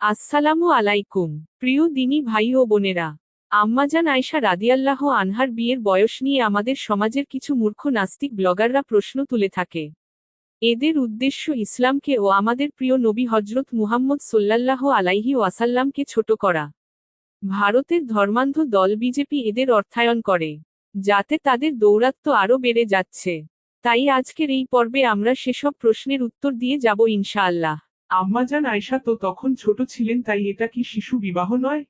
আসসালামু আলাইকুম, প্রিয় দিনী ভাই ও বোনেরা। আম্মাজান আয়সা রাদিয়াল্লাহ আনহার বিয়ের বয়স নিয়ে আমাদের সমাজের কিছু মূর্খ নাস্তিক ব্লগাররা প্রশ্ন তুলে থাকে। এদের উদ্দেশ্য ইসলামকে ও আমাদের প্রিয় নবী হজরত মুহাম্মদ সোল্লাল্লাহ আলাইহি ওয়াসাল্লামকে ছোট করা। ভারতের ধর্মান্ধ দল বিজেপি এদের অর্থায়ন করে, যাতে তাদের দৌরাত্ম্য আরও বেড়ে যাচ্ছে। তাই আজকের এই পর্বে আমরা সেসব প্রশ্নের উত্তর দিয়ে যাব ইনশাআল্লাহ। আম্মাজান আয়সা তো তখন ছোট ছিলেন, তাই এটা কি শিশু বিবাহ নয়?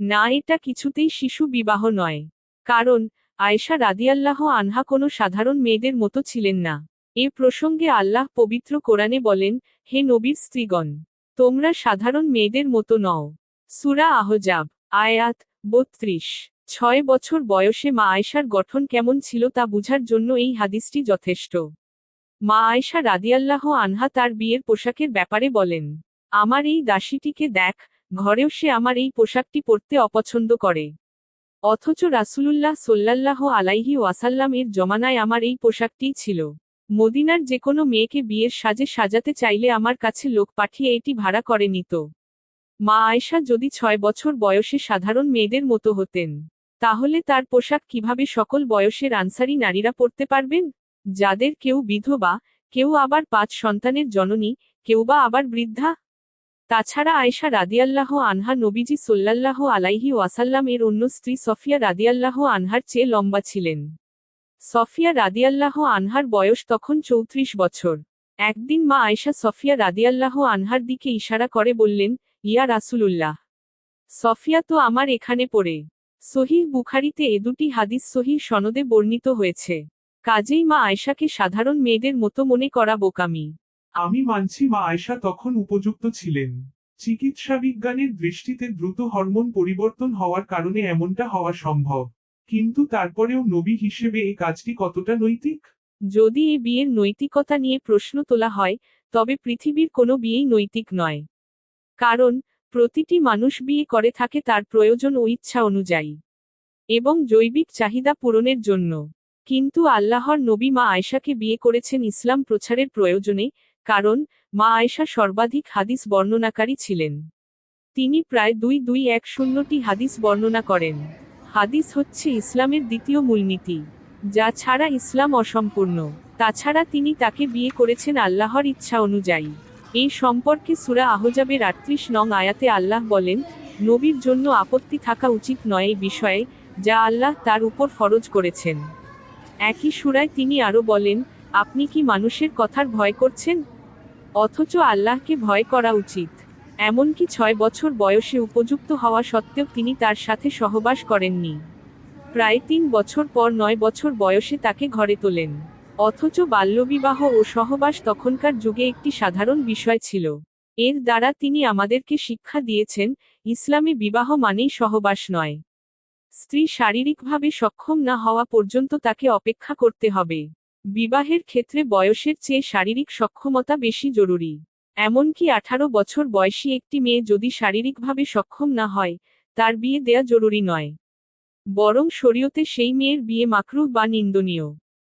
না, এটা কিছুতেই শিশু বিবাহ নয়। কারণ, আয়েশা রাদিয়াল্লাহ আনহা কোনো সাধারণ মেয়েদের মতো ছিলেন না। এ প্রসঙ্গে আল্লাহ পবিত্র কোরআনে বলেন, হে নবীর স্ত্রীগণ, তোমরা সাধারণ মেয়েদের মতো নও। সুরা আহজাব, আয়াত বত্রিশ। ছয় বছর বয়সে মা আয়েশার গঠন কেমন ছিল তা বুঝার জন্য এই হাদিসটি যথেষ্ট। মা আয়েশা রাদিয়াল্লাহ আনহা তার বিয়ের পোশাকের ব্যাপারে বলেন, আমার এই দাসীটিকে দেখ, ঘরেও সে আমার এই পোশাকটি পরতে অপছন্দ করে। অথচ রাসূলুল্লাহ সোল্লাল্লাহ আলাইহি ওয়াসাল্লাম এর জমানায় আমার এই পোশাকটিই ছিল। মদিনার যে কোনো মেয়েকে বিয়ের সাজে সাজাতে চাইলে আমার কাছে লোক পাঠিয়ে এটি ভাড়া করে নিত। মা আয়েশা যদি ছয় বছর বয়সে সাধারণ মেয়েদের মতো হতেন, তাহলে তার পোশাক কীভাবে সকল বয়সের আনসারি নারীরা পরতে পারবেন? যাদের কেউ বিধবা, কেউ আবার পাঁচ সন্তানের জননী, কেউ বা আবার বৃদ্ধা। তাছাড়া আয়েশা রাদিয়াল্লাহ আনহা নবীজি সোল্লাল্লাহ আলাইহি ওয়াসাল্লাম এর অন্য স্ত্রী সফিয়া রাদিয়াল্লাহ আনহার চেয়ে লম্বা ছিলেন। সফিয়া রাদিয়াল্লাহ আনহার বয়স তখন চৌত্রিশ বছর। একদিন মা আয়েশা সফিয়া রাদিয়াল্লাহ আনহার দিকে ইশারা করে বললেন, ইয়া রাসূলুল্লাহ, সফিয়া তো আমার এখানে পড়ে। সহিহ বুখারিতে এ দুটি হাদিস সহিহ সনদে বর্ণিত হয়েছে। কাজেই মা আয়েশাকে সাধারণ মেয়েদের মতো মনে করা বোকামি। আমি মানছি মা আয়সা তখন উপযুক্ত ছিলেন। চিকিৎসা বিজ্ঞানের দৃষ্টিতে দ্রুত হরমোন পরিবর্তন হওয়ার কারণে এমনটা হওয়া সম্ভব। কিন্তু তারপরেও নবী হিসেবে এই কাজটি কতটা নৈতিক? যদি এ বিয়ের নৈতিকতা নিয়ে প্রশ্ন তোলা হয় তবে পৃথিবীর কোনো বিয়েই নৈতিক নয়। কারণ প্রতিটি মানুষ বিয়ে করে থাকে তার প্রয়োজন ও ইচ্ছা অনুযায়ী। এবং জৈবিক চাহিদা পূরণের জন্য। কিন্তু আল্লাহর নবী মা আয়েশাকে বিয়ে করেছেন ইসলাম প্রচারের প্রয়োজনে, কারণ মা আয়েশা সর্বাধিক হাদিস বর্ণনাকারী ছিলেন। তিনি প্রায় দুই দুই এক শূন্যটি হাদিস বর্ণনা করেন। হাদিস হচ্ছে ইসলামের দ্বিতীয় মূলনীতি, যা ছাড়া ইসলাম অসম্পূর্ণ। তাছাড়া তিনি তাকে বিয়ে করেছেন আল্লাহর ইচ্ছা অনুযায়ী। এই সম্পর্কে সুরা আহজাবের আটত্রিশ নং আয়াতে আল্লাহ বলেন, নবীর জন্য আপত্তি থাকা উচিত নয় এই বিষয়ে, যা আল্লাহ তার উপর ফরজ করেছেন। একই সুরায় তিনি আরও বলেন, আপনি কি মানুষের কথার ভয় করছেন? অথচ আল্লাহকে ভয় করা উচিত। এমনকি ছয় বছর বয়সে উপযুক্ত হওয়া সত্ত্বেও তিনি তার সাথে সহবাস করেননি। প্রায় তিন বছর পর নয় বছর বয়সে তাকে ঘরে তোলেন। অথচ বাল্যবিবাহ ও সহবাস তখনকার যুগে একটি সাধারণ বিষয় ছিল। এর দ্বারা তিনি আমাদেরকে শিক্ষা দিয়েছেন, ইসলামে বিবাহ মানেই সহবাস নয়। স্ত্রী শারীরিকভাবে সক্ষম না হওয়া পর্যন্ত তাকে অপেক্ষা করতে হবে। বিবাহের ক্ষেত্রে বয়সের চেয়ে শারীরিক সক্ষমতা বেশি জরুরি। এমনকি আঠারো বছর বয়সী একটি মেয়ে যদি শারীরিকভাবে সক্ষম না হয়, তার বিয়ে দেয়া জরুরি নয়। বরং শরীয়তে সেই মেয়ের বিয়ে মাকরুহ বা নিন্দনীয়।